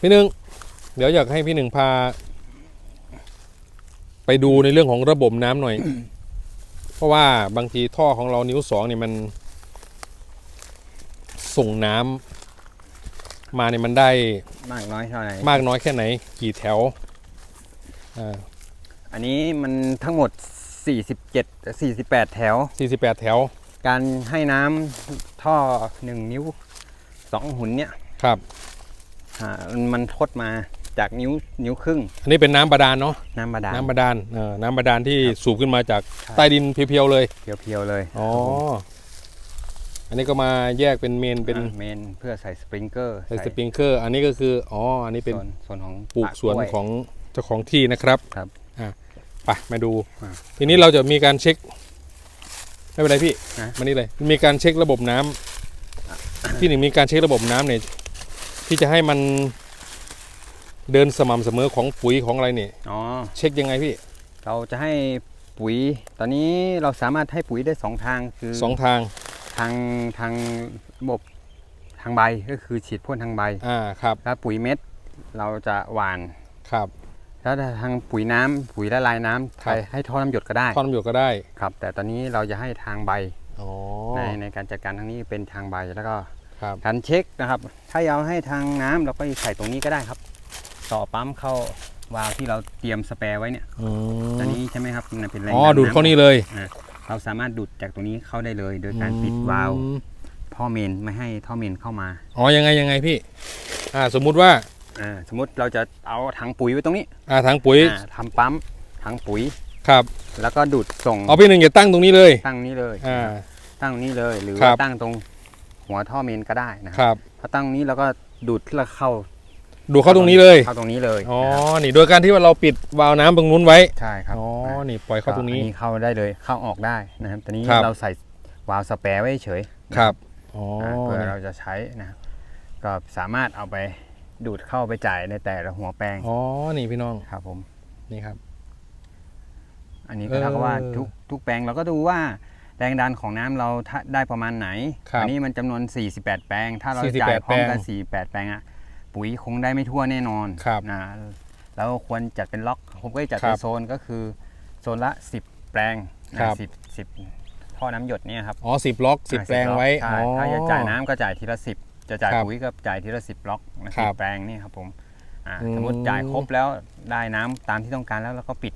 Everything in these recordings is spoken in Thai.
พี่หนึ่งเดี๋ยวอยากให้พี่หนึ่งพา ไปดูในเรื่องของระบบน้ำหน่อย เพราะว่าบางทีท่อของเรานิ้วสองเนี่ยมัน ส่งน้ำมาเนี่ยมันได้มากน้อยเท่าไหร่มากน้อยแค่ไหน กี่แถวอ่าอันนี้มันทั้งหมด 47 48 แถวสี่สิบแปดแถว การให้น้ำท่อ 1 นิ้ว 2 หุ่นเนี่ย ครับ อ่ามันทดมาจากนิ้วนิ้วครึ่งอันนี้เป็นน้ำบาดาลเนาะน้ำบาดาล น้ำบาดาลเออน้ำบาดาลที่ครับสูบขึ้นมาจากใช่ใต้ดินเพียวๆเลยเพียวๆเลยอ๋ออันนี้ก็มาแยกเป็นเมนเป็นอ่าเมนเพื่อใส่สปริงเกอร์ใส่สปริงเกอร์ อันนี้ก็คืออ๋ออันนี้เป็นส่วนส่วนของปลูกสวนล้ยของเจ้าของที่นะครับครับอะไปมาดูอ่าทีนี้เราจะมีการเช็คไม่เป็นไรพี่นะมานี่เลยมีการเช็คระบบน้ำที่หนึ่งมีการเช็คระบบน้ำเนี่ย ที่จะให้มันเดินสม่ำเสมอของปุ๋ยของอะไรเนี่ยอ๋อ เช็คยังไงพี่เราจะให้ปุ๋ย ตอนนี้เราสามารถให้ปุ๋ยได้สองทางคือสองทางทางทางระบบทางใบก็คือฉีดพ่นทางใบอ่าครับแล้วปุ๋ยเม็ดเราจะหว่านครับ แล้วถ้าทางปุ๋ยน้ำปุ๋ยละลายน้ำครับใช้ให้ท่อน้ำหยดก็ได้ท่อนำหยดก็ได้ครับ แต่ตอนนี้เราจะให้ทางใบอ๋อในในการจัดการทางนี้เป็นทางใบแล้วก็ ครับการเช็คนะครับ ถ้าเอาให้ทางน้ำเราก็ใส่ตรงนี้ก็ได้ครับ ต่อปั๊มเข้าวาล์วที่เราเตรียมสแปร์ไว้เนี่ยอืมอันนี้ใช่ไหมครับมันเป็นแรงอ๋อดันดูดเข้านี่เลยอ่าเราสามารถดูดจากตรงนี้เข้าได้เลย โดยการปิดวาล์วอืมท่อเมนไม่ให้ท่อเมนเข้ามาอ๋อยังไงยังไงพี่ อ่าสมมุติว่าอ่าสมมติเราจะเอาถังปุ๋ยไว้ตรงนี้ อ่าถังปุ๋ยอ่าทำปั๊มถังปุ๋ยครับ แล้วก็ดูดส่งเอาพี่หนึ่งอย่าตั้งตรงนี้เลย ตั้งนี้เลยอ่าตั้งตรงนี้เลยหรือครัว่าบตั้งตรง หัวท่อเมนก็ได้นะคครับรับ พอตั้งนี้เราก็ดูดแล้วเข้าดูเข้าตรงนี้เลย เข้าตรงนี้เลยอ๋อ นะครับนี่โดยการที่ว่าเราปิดวาล์วน้ำตรงนู้นไว้ ใช่ครับอ๋อ นี่ปล่อยเข้าตรงนี้ ก็อัเข้าได้เลยเข้าออกได้นะครับตอนนี้ครับ เราใส่วาล์วสแปร์ไว้เฉยครับ อ๋ออ่าเพื่อเราจะใช้นะครับก็สามารถเอาไปดูดเข้าไปจ่ายในแต่ละหัวแปลงอ๋อ นี่พี่น้อง ครับผม นี่ครับ อันนี้ก็เท่ากับว่าเออ ทุกทุกแปลงเราก็ดูว่า แรงดันของน้ำเราถ้าได้ประมาณไหนครับอันี้มันจำนวน 48 แปลง ถ้าเรา48จ่ายพร้อมกันแปลง48 แปลงอะปุ๋ยคงได้ไม่ทั่วแน่นอนครับนะแล้วควรจัดเป็นล็อก ผมก็จะจัดครัเป็นบโซนก็คือโซนละ 10 แปลงนะครับสิบสิบท่อน้ำหยดเนี่ยครับ อ๋อสิบล็อกสิบอ่าแปลงไว้ใช่อ๋อถ้าจะจ่ายน้ำก็จ่ายทีละ10จะจ่ายครับปุ๋ยก็จ่ายทีละ10ล็อกนะครัสิบบแปลงนี่ครับผมอ่าอืมสมมติจ่ายครบแล้วได้น้ำตามที่ต้องการแล้วเราก็ปิด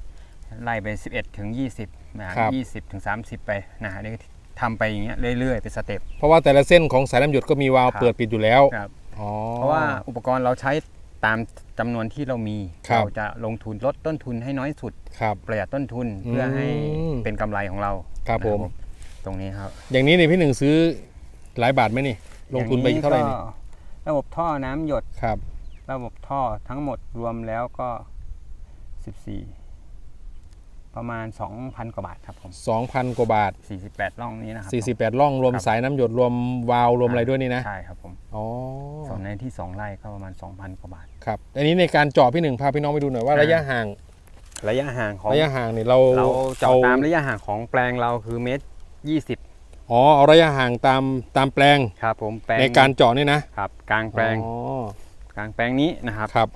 ไล่ไป 11 ถึง 20 นะ20ถึง30ไปนะฮะนี่ทำไปอย่างเงี้ยเรื่อยๆเป็นสเต็ป เพราะว่าแต่ละเส้นของสายน้ำหยดก็มีวาล์วครับ เปิดปิดอยู่แล้วครับ อ๋อ เพราะว่าอุปกรณ์เราใช้ตามจำนวนที่เรามี ครับ เราจะลงทุนลดต้นทุนให้น้อยสุด ครับ ประหยัดต้นทุนเพื่อให้อืมเป็นกำไรของเราครับนะผม ตรงนี้ครับอย่างนี้นี่พี่หนึ่งซื้อหลายบาทไหมนี่ ลงทุนไปอย่เท่าไหร่นี่ก็ระบบท่อน้ำหยด ครับ ระบบท่อทั้งหมดรวมแล้วก็ 14 ประมาณ 2,000 กว่าบาทครับผม2,000 กว่าบาท 48ร่องนี้นะครับ 48ล่องรวมครับสายน้ำหยดรวมวาล์วรวมอะไรด้วยนี่นะ ใช่ครับผมอ๋อส่วนในที่ 2ไร่ก็ประมาณ 2,000 กว่าบาท ครับ อันนี้ในการเจาะพี่หนึ่งพาพี่น้องไปดูหน่อยว่าอ่าระยะห่าง ระยะห่างของระยะห่างนี่เราเราเจาะอตามระยะห่างของแปลงเราคือเมตร20อ๋อเอาระยะห่างตามตามแปลงครับผมแปลงในการเจาะนี่นะครับ กลางแปลงอ๋อกลางแปลงนี้นะครับครับ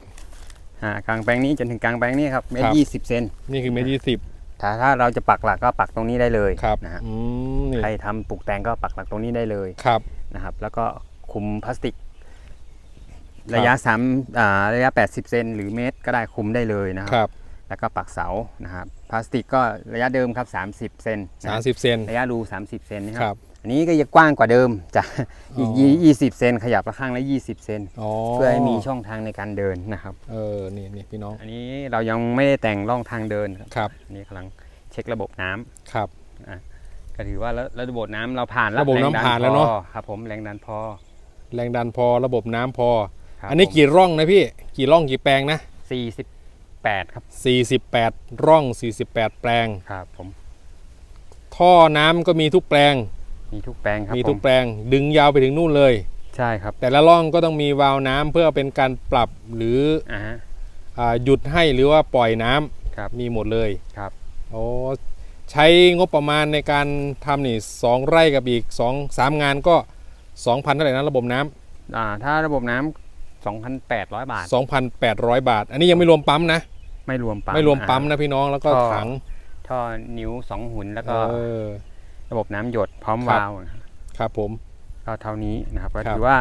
อ่ากลางแปลงนี้จนถึงกลางแปลงนี้ครับเมตครัรบยี่สิบเซนนี่คือเมตรยี่สิบถ้าถ้าเราจะปักหลักก็ปักตรงนี้ได้เลยครับนะฮะอืมนี่ใครทำปลูกแตงก็ปักหลักตรงนี้ได้เลยครับนะครับ แล้วก็คุมพลาสติกครับระยะสามอ่าระยะ 80 เซนหรือเมตรก็ได้คุมได้เลยนะคครับรับ แล้วก็ปักเสานะครับพลาสติกก็ระยะเดิมครับ 30 เซนนะสามสิบเซนระยะรู 30 เซนนะคครัรับบ อันนี้ก็จะกว้างกว่าเดิมจะอีกอ๋อยี่สิบเซนขยับไปข้างละ20เซนอ๋อเพื่อให้มีช่องทางในการเดินนะครับ เออนี่นี่พี่น้อง อันนี้เรายังไม่ได้แต่งร่องทางเดินครับครับอันนี้กำลังเช็คระบบน้ำครับก็ถือว่าระระบบน้ำเราผ่านแล้วระบบน้ำแดัผ่านแล้วเนอะพอครับ ผมแรงดันพอ แรงดันพอระบบน้ำพอครับอันนี้ผมกี่ร่องนะพี่กี่ร่องกี่แปลงนะ48ครับ48ร่อง48แปลงครับผมท่อน้ำก็มีทุกแปลง มีทุกแปลงครับมีผทุกแปลงดึงยาวไปถึงนู่นเลย ใช่ครับ แต่ละร่องก็ต้องมีวาล์วน้ำเพื่อเป็นการปรับหรืออ่าฮะอ่าหยุดให้หรือว่าปล่อยน้ำครับมีหมดเลยครับโอ้ใช้งบประมาณในการทำนี่สองไร่กับอีกสองสามงานก็2,000เท่าไหร่นะระบบน้ำอ่าถ้าระบบน้ำ2,800บาท2,800บาท อันนี้ยังไม่รวมปั๊มนะ ไม่รวมปั๊มไม่รวมปั๊มอ่านะพี่น้องแล้วก็ก็ถังท่อนิ้ว2หุ่นแล้วก็เออ ระบบน้ำหยดพร้อมครับวาล์วครับผมก็เท่านี้นะครับก็ครับถือว่า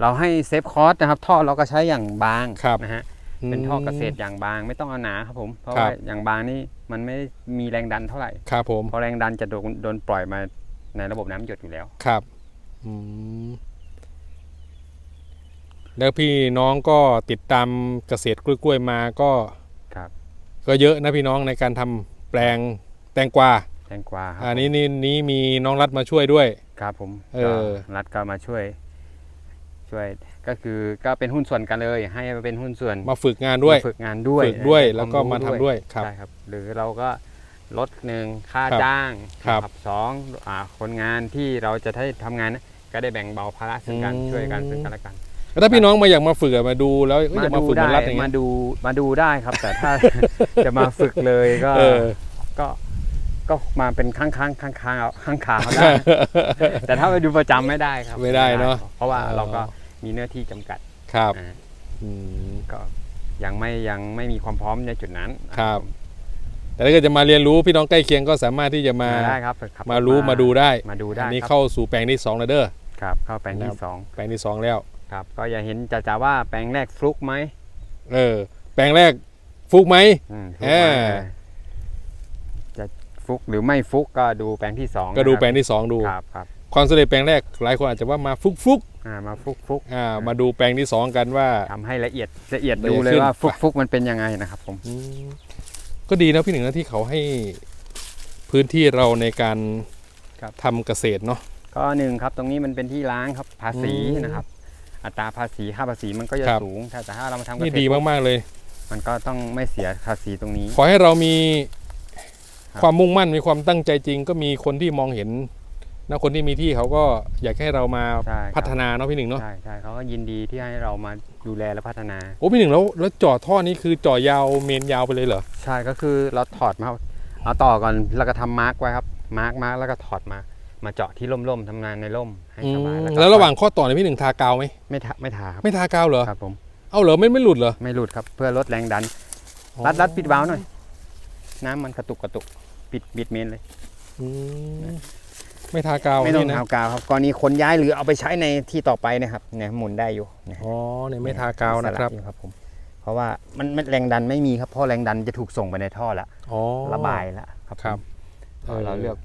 เราให้เซฟคอสนะครับ ท่อเราก็ใช้อย่างบางครับนะฮะเป็นท่อเกษตรอย่างบางไม่ต้องเอาหนาครับผมเพราะครับว่าอย่างบางนี่มันไม่มีแรงดันเท่าไหร่ครับผมเพราะแรงดันจะโดนโดนปล่อยมาในระบบน้ำหยดอยู่แล้วครับอืมแล้วพี่น้องก็ติดตามเกษตรกล้วยๆมาก็ครับ ก็เยอะนะพี่น้องในการทำแปลงแตงกวา แตงกวาครับอันนี้นี่นี้มีน้องรัฐมาช่วยด้วย ครับผมเออก็รัฐก็มาช่วย ช่วยก็คือก็เป็นหุ้นส่วนกันเลย ให้มาเป็นหุ้นส่วนมาฝึกงานด้วยมาฝึกงานด้วยฝึกด้วยให้แล้วก็คมารู้ทำด้วยครับใช่ครับ หรือเราก็ลดหนึ่งค่าครับจ้างครับนะสองอ่าคนงานที่เราจะให้ทำงานนะก็ได้แบ่งเบาภาระซึ่งกันอืมช่วยกันซึ่งกันและกันแล้วถ้าพี่น้องมาอยากมาฝึกอะมาดูแล้วเอ้ยอยากมาฝึกเหมือนรัฐอย่างมาเงี้ยดูมาดูได้ครับ แต่ถ้าจะมาฝึกเลยก็เออก็ ก็มาเป็นข้างข้างข้างข้างข้างขาเขาได้ แต่ถ้าไปดูประจำไม่ได้ครับไม่ได้เนอะเพราะว่าอ๋อเราก็มีเนื้อที่จำกัดครับอ่าอืมก็ยังไม่ยังไม่มีความพร้อมในจุดนั้นครับ แต่ถ้าเกิดจะมาเรียนรู้พี่น้องใกล้เคียงก็สามารถที่จะมามาได้ครับขับมารู้มาดูได้มาดูได้อันนี้ครับเข้าสู่แปลงที่สองแล้วเด้อครับเข้าแปลงครัที่บสองแปลงที่สองแล้วครับ ก็อย่าเห็นจะจะว่าแปลงแรกฟลุกไหมเออแปลงแรกฟุกไหมอืมฟลุกเอไหมอเออจะ ฟลุกหรือไม่ฟลุกก็ดูแปลงที่สองก็ดูนะครับแปลงที่สองดูครับครับความสำเร็จแปลงแรกหลายคนอาจจะว่ามาฟุกฟุกอ่ามาฟลุกฟลุกๆอ่ามาดูแปลงที่สองกันว่าทำให้ละเอียดละเอียดละเอีดูยดเลยขึ้นว่าฟลุกฟลุกมันเป็นยังไงนะครับผมอืมก็ดีนะพี่หนึ่งนะที่เขาให้พื้นที่เราในการทำเกษตรเนาะก็หนึ่งครับตรงนี้มันเป็นที่ล้างครับภาษีอืมนะครับ อัตราภาษีค่าภาษีมันก็จะครับสูงถ้าแต่ถ้าเรามาทำเกนี่ษตดีรมากๆเลย มันก็ต้องไม่เสียภาษีตรงนี้ ขอให้เรามี ครับความมุ่งมั่นมีความตั้งใจจริง ก็มีคนที่มองเห็นนะคนที่มีที่เขาก็อยากให้เรามาใช่ครับ พัฒนาเนาะพี่หนึ่งเนาะใช่ใช่เขาก็ยินดีที่ให้เรามาดูแลและพัฒนา โอ้พี่หนึ่งแล้วแล้วเจาะท่อนี้คือเจาะยาวเมนยาวไปเลยเหรอใช่ก็คือเราถอดมาเอาต่อก่อนแล้วก็ทำมาร์กไว้ครับมาร์กมาร์กแล้วก็ถอดมา มาเจาะที่ร่มๆทำงานในร่มให้อืสบายมก็แล้วระหว่างข้อต่อเนี่ยพี่หนึ่งทากาวไหมไม่ทาไม่ทาครับไม่ทากาวเหรอครับผมเอาเหรอไม่ไม่หลุดเหรอไม่หลุดครับเพื่อลดแรงดัน รัดรัดปิดวาล์วหน่อย น้ำมันกระตุกกระตุก ปิดบิดเมนเลย อืมไม่ทากาวไม่ต้องนี่นะ ทากาวครับกรณีคนย้ายหรือเอาไปใช้ในที่ต่อไปนะครับเนี่ยหมุนได้อยู่นะอ๋อเนี่ยไม่ทากาวนะครับสลัอยู่ครับผมเพราะว่ามันมันแรงดันไม่มีครับเพราะแรงดันจะถูกส่งไปในท่อแล้วอ๋อ ระบายแล้วครับครับ ผมเออเราเลือก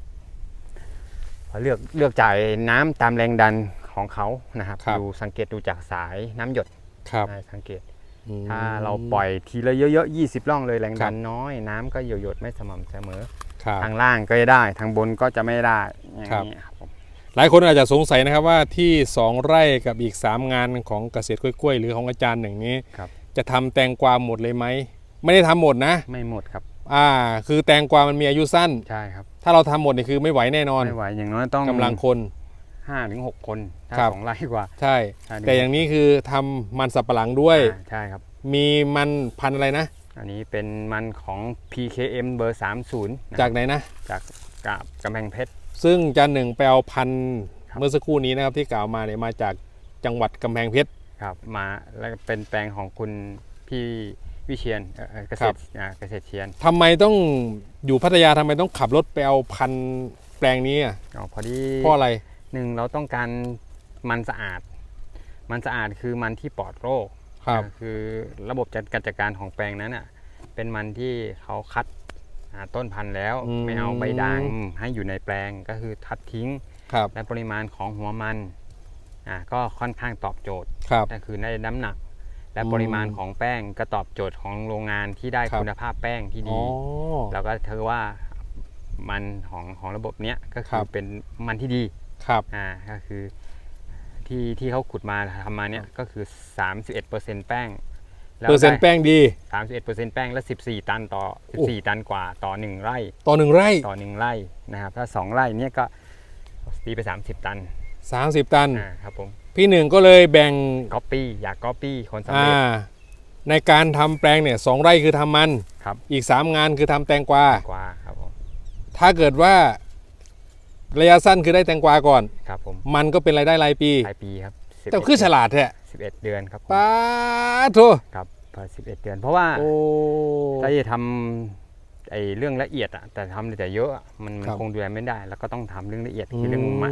เราเลือกเลือกจ่ายน้ำตามแรงดันของเขานะครับครับ ดูสังเกตดูจากสายน้ำหยดครับอ่าสังเกต อืม ถ้าเราปล่อยทีละเยอะๆ20 ร่องเลยแรงครัดับนน้อยน้ำก็หยดๆไม่สม่ำเสมอครับ ทางล่างก็จะได้ ทางบนก็จะไม่ได้อย่างครับนี้ครับผมหลายคนอาจจะสงสัยนะครับว่าที่ 2 ไร่กับอีก 3 งานของเกษตรกล้วยๆ หรือของอาจารย์หนึ่งนี้ครับจะทำแตงกวาหมดเลยไหม ไม่ได้ทำหมดนะ ไม่หมดครับ อ่า คือแตงกวามันมีอายุสั้นใช่ครับ ถ้าเราทำหมดนี่คือไม่ไหวแน่นอนไม่ไหวอย่างน้อยต้องกำลังคนห้าถึงหกคนถ้าครับสองไร่กว่า ใช่ห้ถึแต่อย่างนี้คือทำมันสับปะหลังด้วยอ่าใช่ครับ มีมันพันธุ์อะไรนะ อันนี้เป็นมันของ PKM เบอร์ 30นะจากไหนนะ จากกาบกำแพงเพชร ซึ่งอาจารย์หนึ่งไปเอาพันธุ์ครับเมื่อสักครู่นี้นะครับที่กล่าวมาเนี่ยมาจากจังหวัดกำแพงเพชรครับมาแล้วก็เป็นแปลงของคุณพี่วิเชียนเอ่อเอ่อเกษครัตบรอ่าเกษตรเชียนทำไมต้องอยู่พัทยาทำไมต้องขับรถไปเอาพันธุ์แปลงนี้อะอ๋อพอดีเพราะอะไรหนึ่งเราต้องการมันสะอาด มันสะอาดคือมันที่ปลอดโรค ครับอ่าคือระบบจัดการจัดการของแปลงนั้นอะเป็นมันที่เขาคัดอ่าต้นพันธุ์แล้วอืมไม่เอาใบด่างให้อยู่ในแปลงก็คือทัดทิ้งครับและปริมาณของหัวมันอ่าก็ค่อนข้างตอบโจทย์ครับก็คือในน้ำหนัก และอืมปริมาณของแป้งก็ตอบโจทย์ของโรงงานที่ได้ครับคุณภาพแป้งที่อ๋ดีอแล้วก็เธอว่ามันของของระบบเนี้ยก็คคืรัอบเป็นมันที่ดีครับอ่าก็คือ ที่ที่เขาขุดมาทำมาเนี่ยก็คือ 31%แป้งแล้วเปอร์เซ็นต์แป้งดีได้31%แป้งและ 14 ตันต่อโอ้14 ตันกว่าต่อ 1 ไร่ ต่อหนึ่งไร่ ต่อ 1 ไร่นะครับ ถ้า 2 ไร่เนี่ยก็ตีไป 30 ตัน 30 ตันอ่าครับผม พี่หนึ่งก็เลยแบ่งก๊อปปี้อยากก๊อปปี้คนสำอ่าเร็จในการทำแปลงเนี่ยสองไร่คือทำมัน ครับ อีก 3 งานคือทำแตงกวากว่าครับผม ถ้าเกิดว่า ระยะสั้นคือได้แตงกวาก่อน ครับผมมันก็เป็นรายได้รายปีปลายปีครับแต่คือฉลาดแท้11เดือนครับผมป้าโทครับพอ11เดือน เพราะว่าโอ้ ถ้าจะทำไอ้เรื่องละเอียดอะแต่ทำแต่เยอะอะมันมันครับ คงดูแลไม่ได้ แล้วก็ต้องทำเรื่องละเอียดคือเรื่องไม้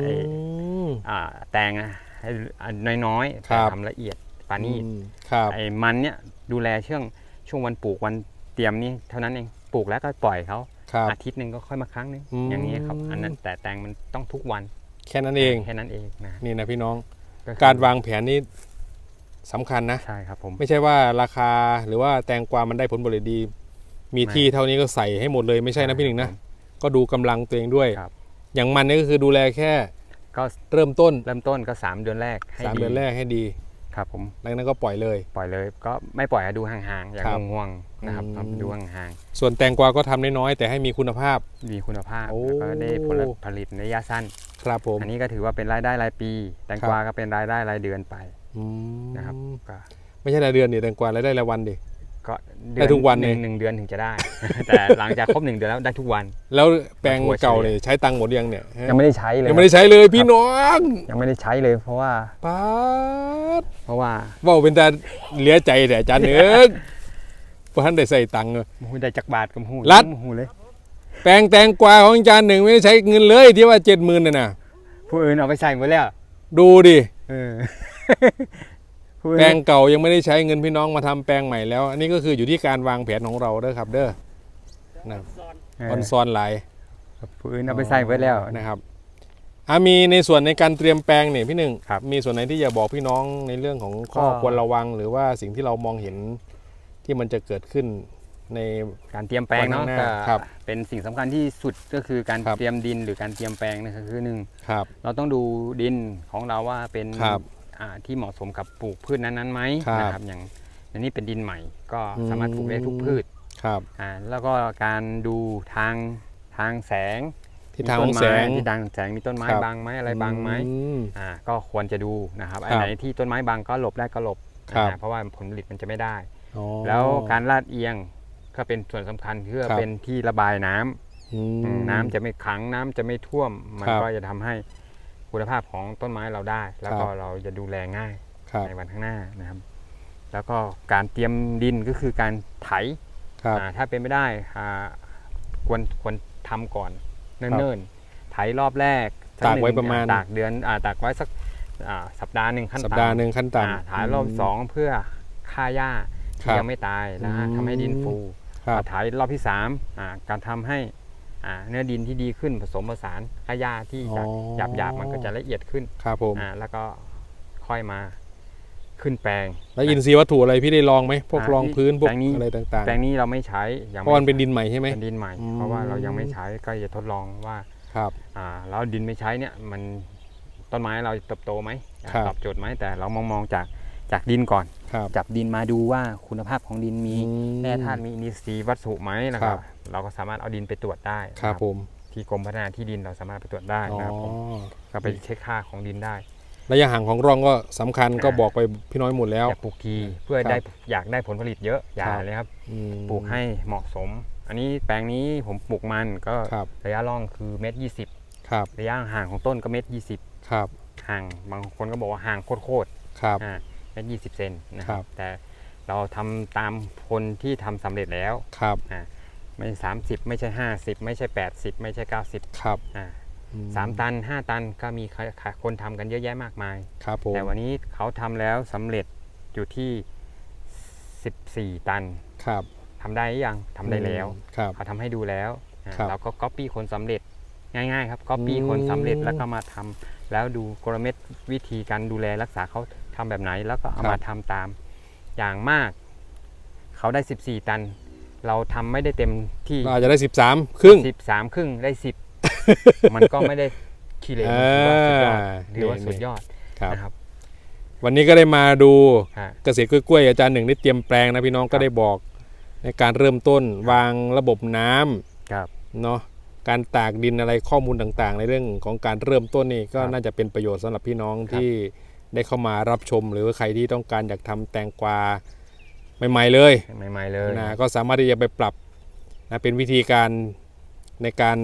ม อ่าแตงอะให้อันน้อยๆครัแต่บทำละเอียดปานนี้อืมครับไอ้มันเนี่ยดูแลช่วงช่วงวันปลูกวันเตรียมนี่เท่านั้นเองปลูกแล้วก็ปล่อยเขาครับ อาทิตย์หนึ่งก็ค่อยมาครั้งหนึงอืมอย่างนี้ครับ อันนั้นแต่แตงมันต้องทุกวัน แค่นั้นเองแค่นั้นเองนะนี่นะพี่น้องก็คือการวางแผนนี่สำคัญนะใช่ครับผมไม่ใช่ว่าราคาหรือว่าแตงกวามันได้ผลผลิตดี มีไม่ที่เท่านี้ก็ใส่ให้หมดเลยไม่ใช่นะพี่หนึ่งนะก็ดูกำลังตัวเองด้วยครับอย่างมันนี่ก็คือดูแลแค่ ก็เริ่มต้นเริ่มต้นก็ 3 เดือนแรกให้สามเดือนแรกให้ดี ครับผมหลังจากนั้นก็ปล่อยเลย ปล่อยเลย ก็ไม่ปล่อยให้ดูห่างๆอย่างครับห่วงๆนะครับอืม ทำดูห่างส่วนแตงกวาก็ทำน้อยๆแต่ให้มีคุณภาพ ๆมีคุณภาพโอ้ แล้วก็ได้ผลผลิตในระยะสั้น ครับผม อันนี้ก็ถือว่าเป็นรายได้รายปี แตงกวาก็เป็นรายได้รายเดือนไปอืมนะครับก็ไม่ใช่รายเดือนดิแตงกวารายได้รายวันดิ ก็ได้ทุกวันหเลนึ่ยงหนึ่งเดือนถึงจะได้ แต่หลังจากครบหนึ่งเดือนแล้วได้ทุกวัน แล้วแปลงถั่วเฉลี่ยเก่าเนี่ยใช้ตังค์หมดยังเนี่ยฮะยังไม่ได้ใช้เลย ยังไม่ได้ใช้เลยพี่น้องยังไม่ได้ใช้เลย เพราะว่าป๊าดเพราะว่าเว่าเป็นตาเหลียใจแต่อาจารย์เอิกเพราะท่านได้ใส่ตังค์เลย หูได้จักบาทกับหูรัด หูเลย แปลงแตงกวาของอาจารย์หนึ่งไม่ได้ใช้เงินเลยที่ว่าเจ็ดหมื่นน่ะนะผู้อื่นเอาไปใส่หมดแล้ว ดูดิ เออผู้อื่น แปลงเก่ายังไม่ได้ใช้เงินพี่น้องมาทำแปลงใหม่แล้ว อันนี้ก็คืออยู่ที่การวางแผนของเราเด้อครับ เด้อนะครับเอออนอซอนหลายผู้อื่นเอาไปใส่หมดแล้วนะครับอะมีในส่วนในการเตรียมแปลงเนี่ยพี่หนึ่งครับมีส่วนไหนที่จะบอกพี่น้องในเรื่องของข้อก็ควรระวัง หรือว่าสิ่งที่เรามองเห็นที่มันจะเกิดขึ้นในการเตรียมแปลงเนาะวันข้างหน้าก็ครับเป็นสิ่งสำคัญที่สุดก็คือการครับเตรียมดินหรือการเตรียมแปลงนะครับคือหนึ่งครับเราต้องดูดินของเราว่าเป็นครับอ่า ที่เหมาะสมกับปลูกพืชนั้นๆไหมครับนะครับอย่างอันนี้เป็นดินใหม่ ก็สามารถปลูกได้ทุกอืมพืชครับอ่าแล้วก็การดูทางทางแสงทิศทางของแสงมีต้นไม้ที่ทางแสงมีต้นไม้ครับบังไหมอะไรบังไหม อืม อ่าก็ควรจะดูนะครับครับอันไหนที่ต้นไม้บังก็หลบได้ก็หลบครับ อ่าเพราะว่าผลผลิตมันจะไม่ได้ อ๋อ แล้วการลาดเอียงก็เป็นส่วนสำคัญเพื่อครับ เป็นที่ระบายน้ำอืมอืมน้ำจะไม่ขังน้ำจะไม่ท่วม มันครับ ก็จะทำให้ คุณภาพของต้นไม้เราได้ แล้วก็ครับเราจะดูแลง่ายครับในวันข้างหน้านะครับ แล้วก็การเตรียมดินก็คือการไถครับอ่าถ้าเป็นไม่ได้อ่าควรควรทำก่อนเนิ่นๆไถรอบแรกสัตากไว้หนึ่งประมาณตากเดือนอ่าตากไว้สักอ่าสัปดาห์หนึ่งขั้นสัปต่ำดาห์หนึ่งขั้นอ่าต่ำถ่ายรอบสองเพื่อฆ่าหญ้าคที่รับยังไม่ตายนะฮะอืมทำให้ดินฟูครับถ่ายรอบที่สามอ่าการทำให้อ่า เนื้อดินที่ดีขึ้นผสมผสานฆ่าหญ้าที่จะหยาบหยาบๆมันก็จะละเอียดขึ้นครับผมอ่าแล้วก็ค่อยมาขึ้นแปลง แล้วอินทรีย์วัตถุอะไรพี่ได้ลองไหมพวกอ่ารองพื้นพวกแปลงนี้อะไรต่างแปลงนี้เราไม่ใช้ยังๆเพไม่ราะมันเป็นดินใหม่ใช่ไหมเป็นดินใหม่อืมเพราะว่าเรายังไม่ใช้ก็จะทดลองว่าครับอ่าแล้วดินไม่ใช้เนี่ยมันต้นไม้เราเติบโตไหมครับตอบโจทย์ไหมแต่เรามองมองๆจากจากดินก่อนครับ จับดินมาดูว่าคุณภาพของดินมีอืมแร่ธาตุมีอินทรีย์วัตถุไหมแล้วคก็รับ เราก็สามารถเอาดินไปตรวจได้ครับนะผมที่กรมพัฒนาที่ดินเราสามารถไปตรวจได้อ๋อนะครับผมก็ไปเช็คค่าของดินได้ระยะห่างของร่องก็สำคัญก็อ่าบอกไปพี่น้อยหมดแล้วอยากปลูกทีเพื่อครับได้อยากได้ผลผลิตเยอะอย่าครับเลยครับอืมปลูกให้เหมาะสม อันนี้แปลงนี้ผมปลูกมันก็ครับระยะร่องคือเมตรยี่สิบครับระยะห่างของต้นก็เมตรยี่สิบครับห่างบางคนก็บอกว่าห่างโคตรครับ ๆอ่าเมตรยี่สิบเซนนะคครัรับบแต่เราทำตามคนที่ทำสำเร็จแล้วครับไม่30ไม่ใช่50ไม่ใช่80ไม่ใช่90ครับอ่าอืสามตัน5ตันก็มีคนทำกันเยอะแยะมากมายครับผมแต่วันนี้เขาทำแล้วสำเร็จอยู่ที่14ตันครับทำได้หรือยังทำได้แล้วครับเขาทำให้ดูแล้วอ่าครับเราก็ก๊อปปี้คนสำเร็จง่ายๆครับก๊อปปี้อืมคนสำเร็จแล้วก็มาทำแล้วดูกลเม็ดวิธีการดูแลรักษาเขา ทำแบบไหนแล้วก็เอามาทำตาม อย่างมาก เขาได้ 14 ตัน เราทำไม่ได้เต็มที่เราอาจจะได้ 13 ครึ่งสิบสามครึ่งได้สิบมันก็ไม่ได้ขี้เหร่อ่าถือว่าสุดยอดครับนะครับวันนี้ก็ได้มาดูฮะเกษตรกล้วยๆอาจารย์หนึ่งได้เตรียมแปลงนะพี่น้องก็ได้บอก ในการเริ่มต้นวางระบบน้ำครับเนาะการตากดินอะไรข้อมูลต่างๆ ในเรื่องของการเริ่มต้นนี่ก็ครับน่าจะเป็นประโยชน์สำหรับพี่น้องครับที่ ได้เข้ามารับชม หรือว่าใครที่ต้องการอยากทำแตงกวาใหม่ๆเลยใหม่ๆเลยนะก็สามารถที่จะไปปรับนะเป็นวิธีการในการ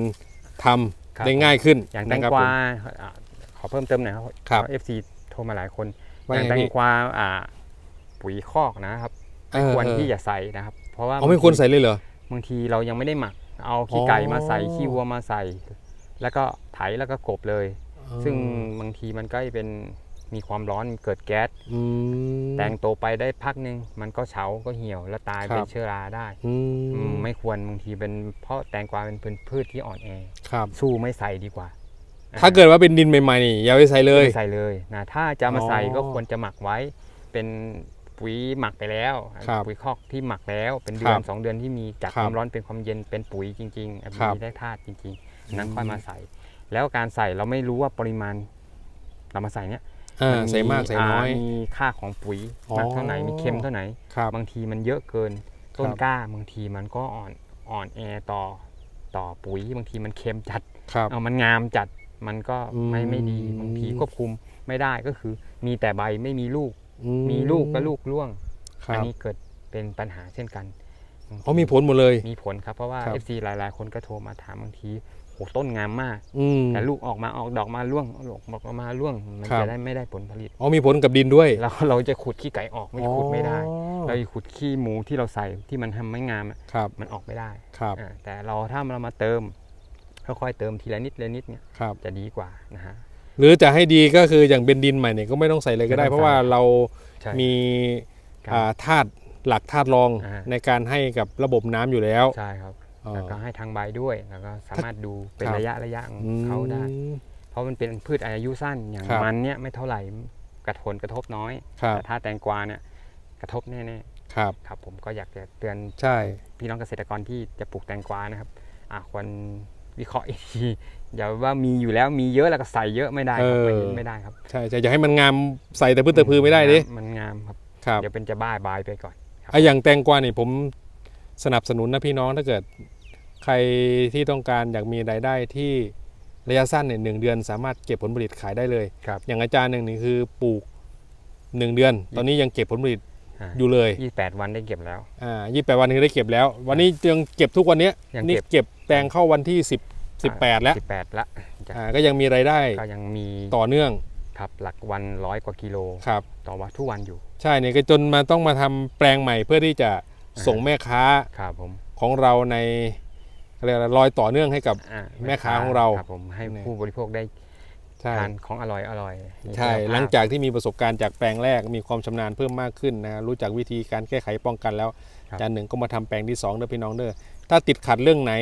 ทำครับได้ง่ายขึ้นอย่างแตงนะครับกวาผมอะขอเพิ่มเติมหน่อยครับครับเอฟซีโทรมาหลายคนว่าอย่างไงแตงพี่กวาอ่าปุ๋ยคอกนะครับไม่ควรที่จะใส่นะครับ เพราะว่าเอาไม่ควรใส่เลยเหรอบางทีเรายังไม่ได้หมัก เอาขี้ไก่มาใส่อ๋อขี้วัวมาใส่ แล้วก็ไถแล้วก็กบเลย ซึ่งบางทีมันก็เป็น มีความร้อนเกิดแก๊สอืม แตงโตไปได้พักหนึงมันก็เฉาก็เหี่ยวแล้วตายครัเป็บนเชื้อราได้อือืมมไม่ควรบางทีเป็นเพราะแตงกวาเป็นพืชที่อ่อนแอ ครับ สู้ไม่ใส่ดีกว่าถ้าเกิดว่าเป็นดินใหม่ๆนี่อย่าไปใส่เลย ไม่ใส่เลยนะถ้าจะมาใส่อ๋อก็ควรจะหมักไว้ เป็นปุ๋ยหมักไปแล้วครับปุ๋ยคอกที่หมักแล้วเป็นเดืคอรันบสองเดือนที่มีจากครัคบวามร้อนเป็นความเย็นเป็นปุ๋ยจริงๆอะครับมีได้ธาตุจริงๆอันนั้นอืม ค่อยมาใส่ แล้วการใส่เราไม่รู้ว่าปริมาณ เรามาใส่เนี้ย อ่ามันใส่มากใส่น้อยามีค่าของปุ๋ยอ๋อมากเท่าไหนมีเค็มเท่าไหนครับบางทีมันเยอะเกินต้นครับกล้าบางทีมันก็อ่อนอ่อนแอต่อต่อปุ๋ยบางทีมันเค็มจัดครับเอามันงามจัดมันก็ไม่อืมไม่ดีบางทีควบคุมไม่ได้ก็คือ มีแต่ใบไม่มีลูกอืมีลูกก็ลูกร่วงครัอันบนี้เกิดเป็นปัญหาเช่นกันอ๋อมีผลหมดเลยมีผลครับเพราะว่าครับ FC หลาย ๆ คนก็โทรมาถามบางที โหต้นงามมากอืมแต่ลูกออกมาออกดอกมาร่วงออกออกมาร่วงมันครับจะได้ไม่ได้ผลผลิตอ๋อมีผลกับดินด้วยแล้วเราจะขุดขี้ไก่ออกไม่ขุดไม่ได้อ๋อเราจะขุดขี้หมูที่เราใส่ที่มันทำไม่งามอะครับมันออกไม่ได้ครับอ่าแต่เราถ้าเรามาเติมค่อยๆเติมทีละนิดละนิดเนี่ยครับจะดีกว่านะฮะหรือจะให้ดีก็คืออย่างเป็นดินใหม่เนี่ยก็ไม่ต้องใส่เลยก็ได้ไม่เพต้องราะว่าใส่เราใช่มีครับอ่าธาตุหลักธาตุรองอ่าในการให้กับระบบน้ำอยู่แล้วใช่ครับอ๋อ แล้วก็ให้ทางใบด้วยแล้วก็สามารถดูเป็นครับระยะระยะของอืมเขาได้ เพราะมันเป็นพืชอายุสั้นอย่างครับมันเนี่ยไม่เท่าไหร่กระทนกระทบน้อยครับแต่ถ้าแตงกวาเนี่ยกระทบแน่ครับๆครับ ผมก็อยากจะเตือนใช่พี่น้องเกษตรกรที่จะปลูกแตงกวานะครับอะควรวิเคราะห์อีกทีอย่าว่ามีอยู่แล้วมีเยอะแล้วก็ใส่เยอะไม่ได้ครับไม่ไม่ได้ครับใช่ใช่อย่าให้มันงามใส่แต่พืชแต่พือไม่ได้ดิมันงามครับครับเดี๋ยวเป็นจะบ้าบายไปก่อนไอะอย่างแตงกวาเนี่ยผมสนับสนุนนะพี่น้องถ้าเกิด ใครที่ต้องการอยากมีรายได้ที่ระยะสั้นเนี่ยหนึ่งเดือนสามารถเก็บผลผลิตขายได้เลยครับอย่างอาจารย์หนึ่งนี่คือปลูกหนึ่งเดือน ตอนนี้ยังเก็บผลผลิตอ่าอยู่เลยยี่สิบแปดวันได้เก็บแล้วอ่ายี่แปดวันนี้ได้เก็บแล้ว วันนี้ยังเก็บทุกวันเนี้ยยังนี่เก็บเก็บแตงเข้าวันที่สิบสิบแปดแล้วสิบแปดละจะอ่าก็ยังมีรายได้ก็ยังมีต่อเนื่องครับหลักวันร้อยกว่ากิโลครับต่อวันทุกวันอยู่ ใช่เนี่ยก็จนมาต้องมาทำแปลงใหม่เพื่อที่จะส่งแม่ค้าครับผมของเราใน เขาเรียกอะไรรอยต่อเนื่องให้กับอ่าแม่ค้าของเรา ครับผมให้เนี่ยผู้บริโภคได้ใช่ ทานของอร่อยอร่อยมีใช่ คุณภพหลังจากที่มีประสบการณ์จากแปลงแรกมีความชำนาญเพิ่มมากขึ้นนะฮะรู้จักวิธีการแก้ไขป้องกันแล้วครับจานหนึ่งก็มาทำแปลงที่2เด้อพี่น้องเด้อถ้าติดขัดเรื่องไหน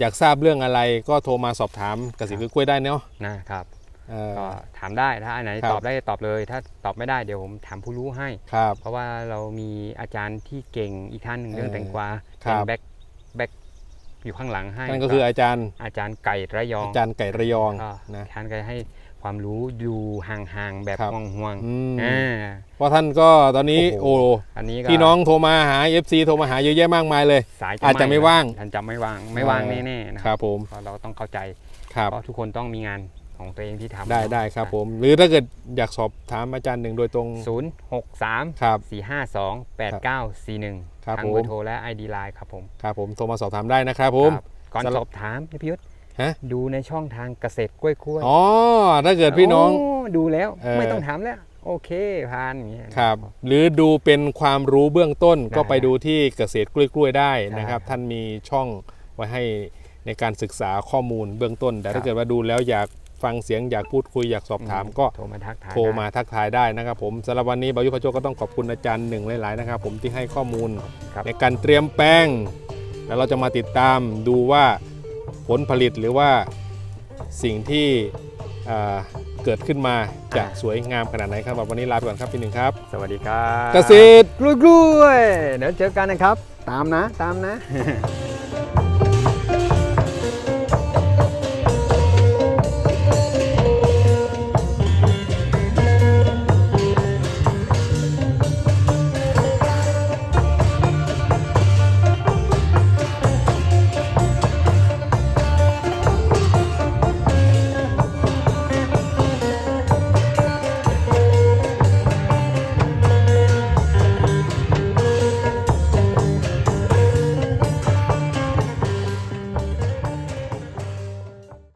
อยากทราบเรื่องอะไรก็โทรมาสอบถามกสิกรกล้วยได้เนาะนะครับ เออ ก็ถามได้ถ้าอันไหนครับ ตอบได้ตอบเลย ถ้าตอบไม่ได้เดี๋ยวผมถามผู้รู้ให้ ครับ เพราะว่าเรามีอาจารย์ที่เก่งอีกท่านหนึ่งเออเรื่องแตงกวาครัเป็นบแบ็คแบ็ค อยู่ข้างหลังให้นั่นก็คืออาจารย์อาจารย์ไก่ระยอง อาจารย์ไก่ระยองนะอาจารย์ไก่ให้ความรู้อยู่ห่างๆแบบห่วงๆเพราะท่านก็ตอนนี้โอ้อันนี้พี่น้องโทรมาหา FC โทรมาหาเยอะแยะมากมายเลย สายอาจจะไม่ว่างท่านจะไม่ว่างไม่ว่างแน่ๆนะครับผมเราต้องเข้าใจเพราะทุกคนต้องมีงานของตัวเองที่ทำได้ได้ครับผม หรือถ้าเกิดอยากสอบถามอาจารย์หนึ่งโดยตรง 0 6 3 4 5 2 8 9 4 1 ครับทางผมเบอร์โทรและ ID Line ครับผมครับผมโทรมาสอบถามได้นะครับผมครับก่อนสำหรับสอบถามพี่ยุทธฮะดูในช่องทางเกษตรกล้วยกล้วยอ๋อถ้าเกิดพี่น้องดูแล้วเออ ไม่ต้องถามแล้ว โอเคผ่านอย่างเงี้ย ครับหรือดูเป็นความรู้เบื้องต้นได้ก็ไปดูที่เกษตรกล้วยๆได้นะครับใช่ครับท่านมีช่องไว้ให้ในการศึกษาข้อมูลเบื้องต้น แต่ครัถ้าบเกิดว่าดูแล้วอยาก ฟังเสียงอยากพูดคุยอยากสอบถามก็โทรมาทักทายโทรมาได้ทักทายได้นะครับผมสำหรับวันนี้บายุพระโจก็ต้องขอบคุณอาจารย์หนึ่งหลาย ๆ นะครับ ผมที่ให้ข้อมูลครับในการเตรียมแป้ง แล้วเราจะมาติดตามดูว่าผลผลิตหรือว่าสิ่งที่เอ่อเกิดขึ้นมาจะสวยงามขนาดไหนครับวันนี้ลาไปก่อนครับพี่หนึ่งครับ สวัสดีครับ เกษตรกล้วยกล้วยเดี๋ยวเจอกันนะครับ ตามนะตามนะ